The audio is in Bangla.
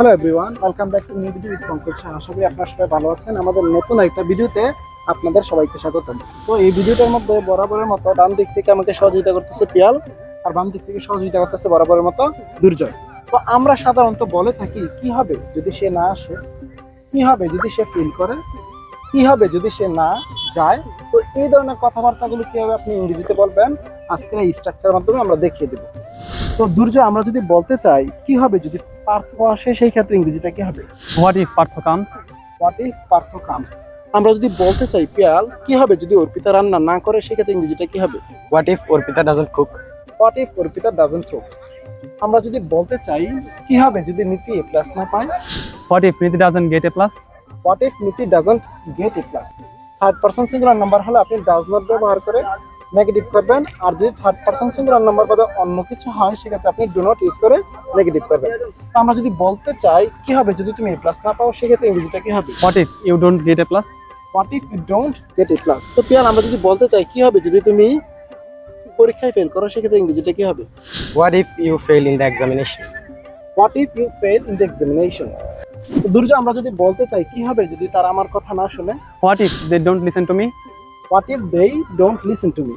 Hello everyone welcome back to new video with Pankaj. আশা করি আপনারা সবাই ভালো আছেন। আমাদের নতুন একটা ভিডিওতে আপনাদের সবাইকে স্বাগতম। তো এই ভিডিওটার মধ্যে বরাবরের মতো ডান দিক থেকে আমাকে সহযোগিতা করতেছে পিয়াল, আর বাম দিক থেকে সহযোগিতা করতেছে বরাবরের মতো দুর্জয়। তো আমরা সাধারণত বলে থাকি, কি হবে যদি সে না আসে? কি হবে যদি সে ফিল করে? কি হবে যদি সে না যায়? তো এই ধরনের কথাবার্তাগুলো কীভাবে আপনি ইংরেজিতে বলবেন? আজকের এই স্ট্রাকচারের মাধ্যমে আমরা দেখিয়ে দেবো। তো দুর্জয়, আমরা যদি বলতে চাই, কি হবে যদি পার্থ আসে সেই ক্ষেত্রে ইংরেজিটা কি হবে What if Partha comes? What if Partha comes আমরা যদি বলতে চাই পিয়াল কি হবে যদি অর্পিতা রান্না না করে সেক্ষেত্রে ইংরেজিটা কি হবে What if Orpita doesn't cook? What if Arpita doesn't cook আমরা যদি বলতে চাই কি হবে যদি নীতি এ প্লাস না পায় What if Niti doesn't get a plus? What if Niti doesn't get a plus third person singular number হলে আপনি ডাজ নট ব্যবহার করে নেগেটিভ করবেন আর যদি থার্ড পার্সন সিঙ্গুলার নাম্বার বাদে অন্য কিছু হয় সেক্ষেত্রে আপনি ডু নট ইউজ করে নেগেটিভ করবেন। তো আমরা যদি বলতে চাই কি হবে যদি তুমি এ প্লাস না পাও সেক্ষেত্রে ইংরেজিটা কি হবে? What if you don't get a plus what if you don't get a plus তো পিয়ার আমরা যদি বলতে চাই কি হবে যদি তুমি পরীক্ষায় ফেল করো সেক্ষেত্রে ইংরেজিটা কি হবে? What if you fail in the examination what if you fail in the examination Durjoy আমরা যদি বলতে চাই কি হবে যদি তারা আমার কথা না শুনে? What if they don't listen to me?